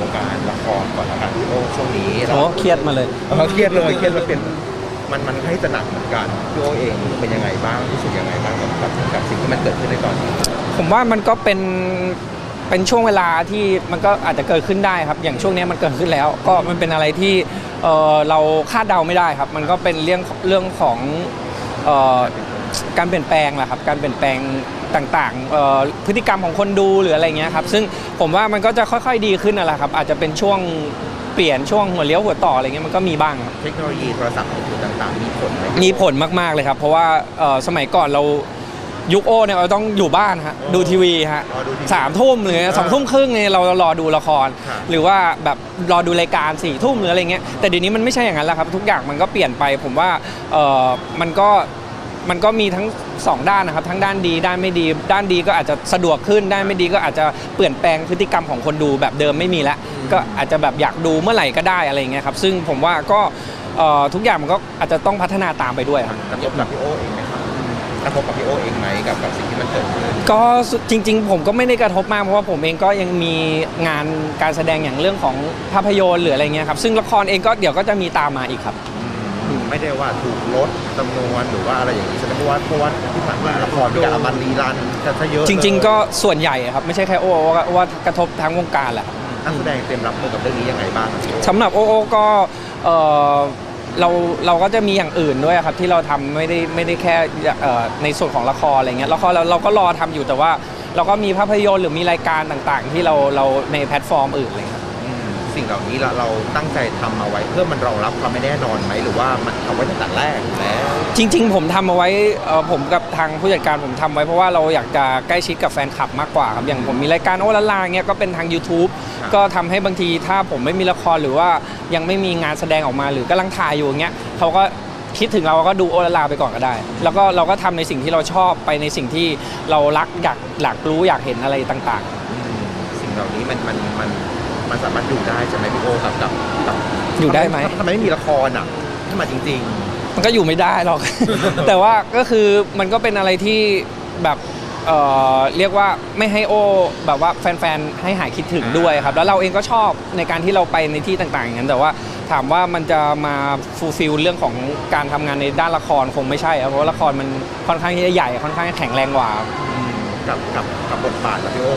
วงการละครก่อนละกันพี่โอช่วงนี้โอ้เครียดมาเลยเราเครียดเลยเครียดเลยเป็นมันมันให้จะหนักเหมือนกันพี่โอเองเป็นยังไงบ้างรู้สึกยังไงบ้างกับกับกับสิ่งที่มันเกิดขึ้นในตอนนี้ผมว่ามันก็เป็นเป็นช่วงเวลาที่มันก็อาจจะเกิดขึ้นได้ครับ อย่างช่วงนี้มันเกิดขึ้นแล้ว ก็มันเป็นอะไรที่เอ่อเราคาดเดาไม่ได้ครับ มันก็เป็นเรื่องเรื่องของเอ่อการเปลี่ยนแปลงแหละครับ การเปลี่ยนแปลง ต่างๆเอ่อพฤติกรรมของคนดูหรืออะไรเงี้ยครับ ซึ่งผมว่ามันก็จะค่อยๆดีขึ้นนั่นแหละครับ อาจจะเป็นช่วงเปลี่ยนช่วงหัวเลี้ยวหัวต่ออะไรเงี้ยมันก็มีบ้างครับเทคโนโลยีโทรศัพท์มือถือต่างๆ มีผลไหมมีผลมากๆเลยครับ เพราะว่าเอ่อสมัยก่อนเรายุคโอเนี่ยเราต้องอยู่บ้านฮะดูทีวีฮะรอดูทีวีสามทุ่มหรือสองทุ่มครึ่งเนี่ยเรารอดูละครครับหรือว่าแบบรอดูรายการสี่ทุ่มหรืออะไรเงี้ยแต่เดี๋ยวนี้มันไม่ใช่อย่างนั้นแล้วครับ ทุกอย่างมันก็เปลี่ยนไปผมว่าเอ่อมันก็ มันก็มีทั้งสองด้านนะครับ ทั้งด้านดีด้านไม่ดี ด้านดีก็อาจจะสะดวกขึ้นด้านไม่ดีก็อาจจะเปลี่ยนแปลงพฤติกรรมของคนดูแบบเดิมไม่มีแล้วก็อาจจะแบบอยากดูเมื่อไหร่ก็ได้อะไรเงี้ยครับซึ่งผมว่าก็เอ่อทุกอย่างมันก็อาจจะต้องพัฒนาตามไปด้วยครับกระทบกับพี่โอเองไหมครับกระทบกับพี่โอเองไหมกับกับสิ่งที่มันเกิดขึ้นก็จริง ๆ ผมก็ไม่ได้กระทบมากเพราะว่าผมเองก็ยังมีงานการแสดงอย่างเรื่องของภาพยนตร์หรืออะไรเงี้ยครับซึ่งละครเองก็เดี๋ยวก็จะมีตามมาอีกครับ ไม่ได้ว่าถูกลดจำนวนหรือว่าอะไรอย่างนี้ใช่ไหมเพราะว่าเพราะว่าที่ผ่านมาละครมีการเอามันรีรันกันซะเยอะจริงเลยๆก็ส่วนใหญ่ครับไม่ใช่แค่โอโอว่าว่ากระทบทั้งวงการแหละครับนักแสดงเตรียมรับมือกับเรื่องนี้ยังไงบ้างครับพี่โอสำหรับโอโอก็เอ่อเราเราก็จะมีอย่างอื่นด้วยครับที่เราทำไม่ได้ไม่ได้แค่เอ่อในส่วนของละครอะไรเงี้ยละครเราเราก็รอทำอยู่แต่ว่า เราก็มีภาพยนตร์หรือมีรายการต่างๆ ที่เราเราในแพลตฟอร์มอื่นอะไรเลยครับอืม สิ่งเหล่านี้เราเราตั้งใจทำมาไว้ เพื่อมันรองรับความไม่แน่นอนไหมหรือว่ามันทำไว้ตั้งแต่แรกอยู่แล้วจริง ๆ ผมทำเอาไว้เอ่อผมกับทางผู้จัดการผมทำไว้เพราะว่าเราอยากจะใกล้ชิดกับแฟนคลับมากกว่าครับอย่างผมมีรายการโอละลาเงี้ยก็เป็นทาง YouTube ครับก็ทำให้บางทีถ้าผมไม่มีละครหรือว่ายังไม่มีงานแสดงออกมาหรือกำลังถ่ายอยู่อย่างเงี้ยเขาก็คิดถึงเราก็ดูโอละลาไปก่อนก็ได้ แล้วก็เราก็ทำในสิ่งที่เราชอบไปในสิ่งที่เรารักอยากอยากรู้อยากเห็นอะไรต่างอืมสิ่งเหล่านี้มันมันมัน มันสามารถอยู่ได้ใช่ไหมพี่โอกับกับกับๆอยู่ได้ไหม ทำไมไม่มีละครอะขึ้นมาจริง มันก็อยู่ไม่ได้หรอก แต่ว่าก็คือมันก็เป็นอะไรที่แบบเอ่อเรียกว่าไม่ให้โอ แบบว่าแฟนๆให้หายคิดถึงด้วยครับ แล้วเราเองก็ชอบในการที่เราไปในที่ต่างๆอย่างนั้นแต่ว่าถามว่ามันจะมาฟูลฟิลเรื่องของการทำงานในด้านละครคงไม่ใช่ครับเพราะว่าละครมันค่อนข้างที่จะใหญ่ค่อนข้างจะแข็งแรงกว่า ๆ กับกับกับบทบาทกับพี่โอ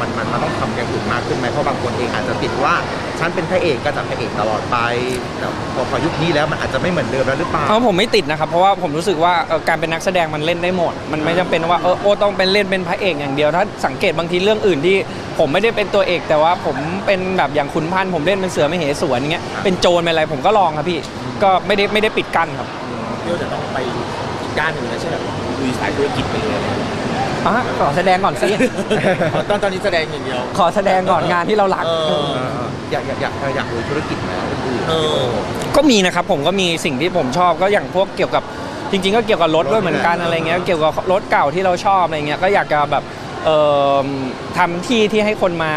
มันมันมันต้องทำอย่างอื่นมากขึ้นไหมเพราะบางคนเองอาจจะติดว่าฉันเป็นพระเอกก็จะพระเอกตลอดไปแต่พอพอยุคนี้แล้วมันอาจจะไม่เหมือนเดิมแล้วหรือเปล่าเพราะผมไม่ติดนะครับ เพราะว่าผมรู้สึกว่าเอ่อการเป็นนักแสดงมันเล่นได้หมด มันไม่จำเป็นว่าเออโอต้องเป็นเล่นเป็นพระเอกอย่างเดียว ถ้าสังเกตบางทีเรื่องอื่นที่ ผมไม่ได้เป็นตัวเอก แต่ว่าผมเป็นแบบอย่างขุนพันธ์ผมเล่นเป็นเสือไม่เหสวนอย่างเงี้ยเป็นโจรเป็นอะไรผมก็ลองครับพี่ก็ไม่ได้ไม่ได้ปิดกั้นครับพี่โอจะต้องไปอีกด้านหนึ่งนะใช่ไหมลุยสายธุรกิจไปเลย อะไรอย่างเงี้ยอะขอแสดงก่อนสิ ตอนตอนนี้แสดงอย่างเดียวขอแสดงก่อนงานที่เรารักเออเอออยากอยากอยากอยากรู้ธุรกิจไหมอื่นๆเออ ก็มีนะครับผมก็มีสิ่งที่ผมชอบก็อย่างพวกเกี่ยวกับจริง ๆ ก็เกี่ยวกับรถด้วยเหมือนกันอะไรเงี้ยเกี่ยวกับรถเก่าที่เราชอบอะไรเงี้ยก็อยากจะแบบเอ่อทำที่ที่ให้คนมา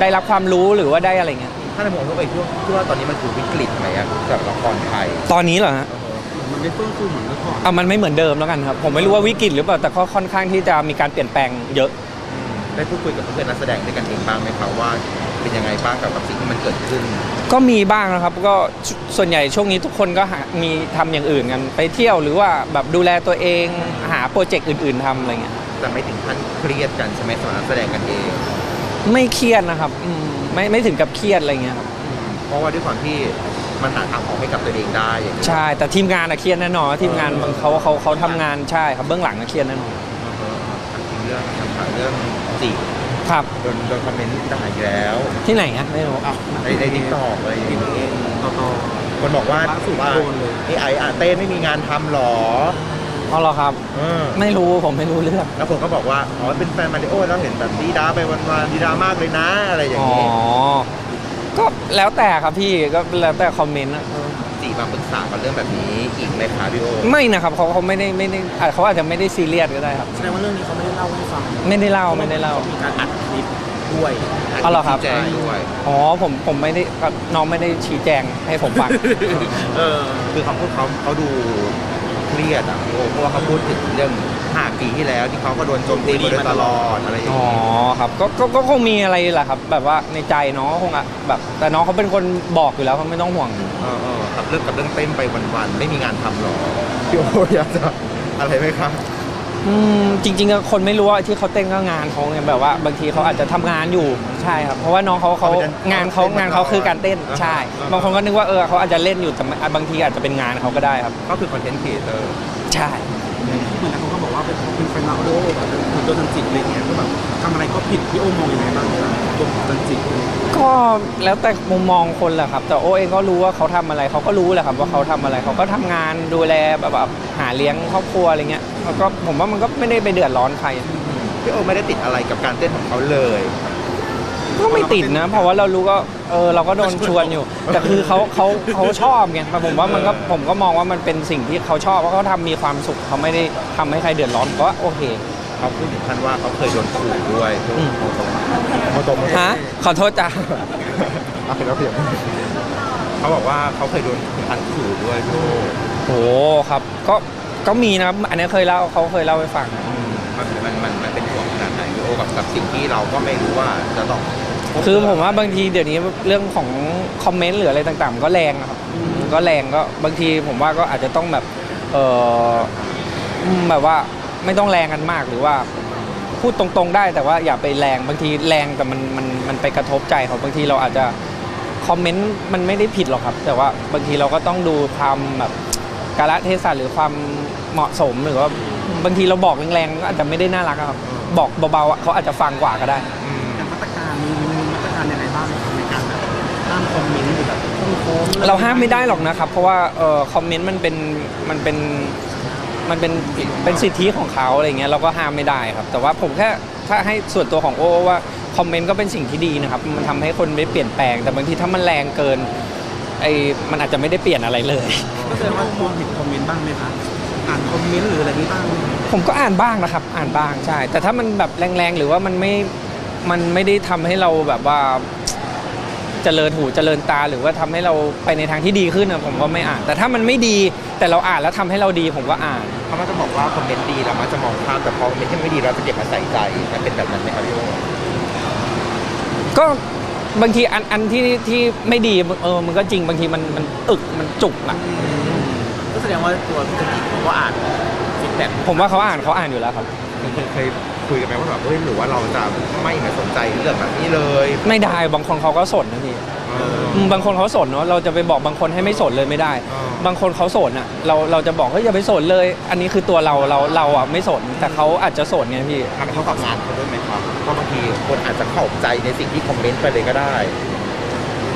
ได้รับความรู้หรือว่าได้อะไรเงี้ยถ้าในมุมของตัวเองคิดว่าคิดว่าตอนนี้มันคือวิกฤตไหมอะกับละครไทย ตอนนี้เหรอฮะ มันไม่เฟื่องฟูเหมือนเมื่อก่อนอะมันไม่เหมือนเดิมแล้วกันครับ ผมไม่รู้ว่าวิกฤตหรือเปล่าแต่ก็ค่อนข้างที่จะมีการเปลี่ยนแปลงเยอะ ได้พูดคุยกับเพื่อนนักแสดงด้วยกันเองบ้างไหมครับว่าเป็นยังไงบ้างกับกับสิ่งที่มันเกิดขึ้น ก็มีบ้างนะครับก็สส่วนใหญ่ช่วงนี้ทุกคนก็หามีทำอย่างอื่นกันไปเที่ยวหรือว่าแบบดูแลตัวเองหาโปรเจกต์อื่น ๆทำอะไรเงี้ยแต่ไม่ถึงขั้นเครียดกันใช่ไหมสำหรับนักแสดงกันเอง ไม่เครียดนะครับอืมไม่ไม่ถึงกับเครียดอะไรเงี้ยครับ เพราะว่าด้วยความที่ มันหาทางออกให้กับตัวเองได้อย่างนี้ใช่ แต่ทีมงานอะเครียดแน่นอนทีมงานบางเขาเขาเขาทำงานใช่ครับเบื้องหลังอะเครียดแน่นอนทีเรื่องคำถามเรื่องจีบครับ โดนโดนคอมเมนต์ด่าอีกแล้วที่ไหนอะไม่รู้ในในทิกตอกอะไรอย่างนี้ต่อต่อคนบอกว่าล่าสุดว่าโดนเลยไอ้ไอ้อาเต้ไม่มีงานทำหรออ๋อเหรอครับ เออไม่รู้ผมไม่รู้เรื่องแล้วผมก็บอกว่า อ๋อเป็นแฟนมาริโอแล้วเห็นแบบดีดาไปวันๆดีดามากเลยนะอะไรอย่างอ๋อนี้ ก็แล้วแต่ครับพี่ก็แล้วแต่คอมเมนต์อะจีมาปรึกษากันเรื่องแบบนี้อีกไหมคะพี่โอไม่นะครับเขาเขาไม่ได้ไม่ได้อาจเขาอาจจะไม่ได้ซีเรียสก็ได้ครับ แสดงว่าเรื่องนี้เขาไม่ได้เล่าให้ฟังไม่ได้เล่าไม่ได้เล่า มีการอัดคลิปด้วยอ๋อเหรอครับ ชี้แจงด้วยอ๋อผมผมไม่ได้น้องไม่ได้ชี้แจงให้ผมฟัง เออ คือคำพูดเขาเขาดูเครียดอะพี่โอเพราะว่าเขาพูดถึงเรื่อง 5 ปีที่แล้วที่เขาก็โดนโจมตีมาโดยตลอดอะไรอย่างอ๋อเงี้ยครับก็ก็ก็คงมีอะไรแหละครับ แบบว่าในใจน้องก็คงอะแบบแต่น้องเขาเป็นคนบอกอยู่แล้วเขาไม่ต้องห่วง เออเออกับเรื่องกับเรื่องเต้นไปวันๆไม่มีงานทำหรอพี่โออยากจะอะไรไหมครับ อืมจริงๆอะคนไม่รู้ว่าที่เขาเต้นก็งานเขาไงแบบว่า บางทีเขาอาจจะทำงานอยู่ใช่ครับเพราะว่าน้องเขาเขาเขาเป็นงานเขาเขาเป็นงานเขาคือการเต้นอ่าฮะ ใช่อ่าฮะบางคนก็นึกว่าเออเขาอาจจะเล่นอยู่แต่ไม่บางทีอาจจะเป็นงานเขาก็ได้ครับ ก็คือคอนเทนต์ครีเอเตอร์ ใช่ เหมือนเขาก็บอกว่า เป็นเป็นแฟนเราโอ้แบบเป็นตัวจันจิตอะไรเงี้ยก็แบบทำอะไรก็ผิดพี่โอมองยังไงบ้างครับตัวของจันจิตก็แล้วแต่มุมมองคนแหละครับ แต่โอเองก็รู้ว่าเขาทำอะไรเขาก็รู้แหละครับว่าเขาทำอะไรเขาก็ทำงานดูแลแบบแบบหาเลี้ยงครอบครัวอะไรเงี้ยแล้วก็ผมว่ามันก็ไม่ได้ไปเดือดร้อนใครพี่โอไม่ได้ติดอะไรกับการเต้นของเขาเลย ก็ไม่ติดนะ เพราะว่าเรารู้ก็เออเราก็โดนชวนอยู่ แต่คือเขาเขาเขาชอบไงแต่ผมว่ามันก็ผมก็มองว่ามันเป็นสิ่งที่เขาชอบว่าเขาทำมีความสุขเขาไม่ได้ทำให้ใครเดือดร้อนก็โอเคเขาพูดถึงขั้นว่าเขาเคยโดนขู่ด้วยอืมโมโตะโมโตะโมโตะฮะขอโทษจ้ะเอาแล้วเพียงเขาบอกว่าเขาเคยโดนทันขู่ด้วยพี่โอโหครับก็ก็มีนะครับอันนี้เคยเล่าเขาเคยเล่าให้ฟัง มันมันมันมันเป็นห่วงขนาดไหนพี่โอกับกับสิ่งที่เราก็ไม่รู้ว่าจะต้อง คือผมว่าบางทีเดี๋ยวนี้เรื่องของคอมเมนต์หรืออะไรต่างๆ ก็แรงนะครับก็แรงก็บางทีผมว่าก็อาจจะต้องแบบเออแบบว่าไม่ต้องแรงกันมากหรือว่า พูดตรงๆได้แต่ว่าอย่าไปแรงบางทีแรงแต่มันมันมันไปกระทบใจเขาบางทีเราอาจจะคอมเมนต์มันไม่ได้ผิดหรอกครับ แต่ว่าบางทีเราก็ต้องดูความแบบกาลเทศะหรือความเหมาะสมหรือว่าบางทีเราบอกแรงๆก็อาจจะไม่ได้น่ารักครับ บอกเบาๆเขาอาจจะฟังกว่าก็ได้ ห้ามคอมเมนต์หรือแบบต้องโค้งเราห้ามไม่ได้หรอกนะครับ เพราะว่าเอ่อคอมเมนต์มันเป็นมันเป็นมันเป็นเป็นสิทธิของเขาอะไรเงี้ยเราก็ห้ามไม่ได้ครับ แต่ว่าผมแค่ถ้าให้ส่วนตัวของโอว่าคอมเมนต์ก็เป็นสิ่งที่ดีนะครับ มันทำให้คนได้เปลี่ยนแปลง แต่บางทีถ้ามันแรงเกินไอ้มันอาจจะไม่ได้เปลี่ยนอะไรเลย ก็แสดงว่ามองเห็นคอมเมนต์บ้างไหมคะอ่านคอมเมนต์หรืออะไรนี้บ้างไหมผมก็อ่านบ้างนะครับ อ่านบ้างใช่ แต่ถ้ามันแบบแรงๆหรือว่ามันไม่มันไม่ได้ทำให้เราแบบว่า เจริญหูเจริญตา หรือว่าทำให้เราไปในทางที่ดีขึ้นนะผมก็ไม่อ่าน แต่ถ้ามันไม่ดีแต่เราอ่านแล้วทำให้เราดีผมก็อ่านเขามักจะบอกว่าคอมเมนต์ดีเรามักจะมองข้ามแต่พอคอมเมนต์ที่ไม่ดีเราจะเก็บมาใส่ใจมันเป็นแบบนั้นไหมครับพี่โอก็บางทีอันอันที่ที่ไม่ดีเออมันก็จริงบางทีมันมันอึกมันจุกอะก็แสดงว่าตัวพี่จันจิเขาก็อ่านฟีดแบ็กผมว่าเขาอ่านเขาอ่านอยู่แล้วครับเคยเคยคุยกันไหมว่าแบบเฮ้ยหรือว่าเราจะไม่มาสนใจเรื่องแบบนี้เลยไม่ได้บางคนเขาก็สนนะพี่เออ อืมบางคนเขาสนเนาะเราจะไปบอกบางคนให้ไม่สนเลยไม่ได้อ๋อบางคนเขาสนอะเราเราจะบอกเฮ้ยอย่าไปสนเลย อันนี้คือตัวเราเราเราอะไม่สนแต่เขาอาจจะสนไงพี่มันกระทบกับงานเขาด้วยไหมครับเพราะบางทีคนอาจจะเข้าใจในสิ่งที่คอมเมนต์ไปเลยก็ได้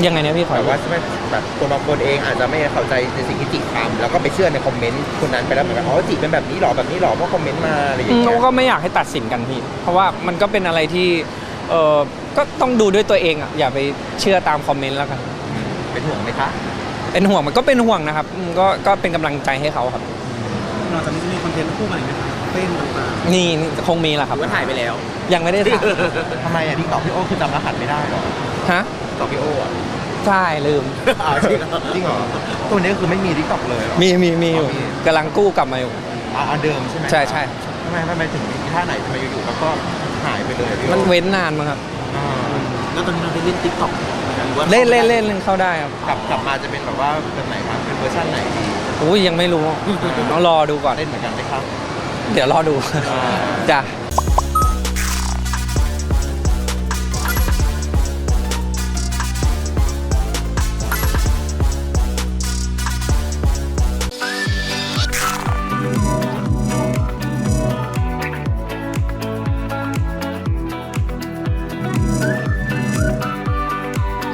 ยังไงเนี่ยพี่ขอแต่ว่าไม่แบบคนบางคนเองอาจจะไม่เข้าใจในสิ่งที่จิทำแล้วก็ไปเชื่อในคอมเมนต์คนนั้นไปแล้วเหมือนกันอ๋อจิเป็นแบบนี้หรอแบบนี้หรอเพราะคอมเมนต์มาอะไรอย่างอืมเงี้ยก็ไม่อยากให้ตัดสินกันพี่ เพราะว่ามันก็เป็นอะไรที่เออก็ต้องดูด้วยตัวเองอะอย่าไปเชื่อตามคอมเมนต์แล้วกันเป็นห่วงไหมคะเป็นห่วงมันก็เป็นห่วงนะครับอืมก็ก็เป็นกำลังใจให้เขาครับนอกจากนี้จะมีคอนเทนต์คู่กันอีกไหมคะเต้นต่างนี่นี่คงมีแหละๆครับว่าถ่ายไปแล้ว ยังไม่ได้ถ่ายทำไมอะที่ตอบพี่โอคือจำรหัสไม่ได้หรอฮะ ตอบพี่โออะใช่ลืมอ๋อจริงเหรอจริงเหรอตัวนี้ก็คือไม่มีทิกตอกเลยเหรอ มีมีมีอยู่อ๋อมี กำลังกู้กลับมาอยู่ อ่าอันเดิมใช่ไหมใช่ใช่ ทำไมทำไมถึงมีท่าไหนทำไมอยู่ๆแล้วก็หายไปเลยพี่โอมันเว้นนานมั้งครับ อ่าแล้วตอนนี้เราได้เล่นติ๊กต็อกหรือว่าเล่นเล่นเล่นเล่นเข้าได้ครับกลับกลับมาจะเป็นแบบว่าแบบไหนครับเป็นเวอร์ชันไหนดีอุ้ยยังไม่รู้ต้องรอดูก่อน เล่นเหมือนกันไหมครับ เดี๋ยวรอดู อ่า จ้ะ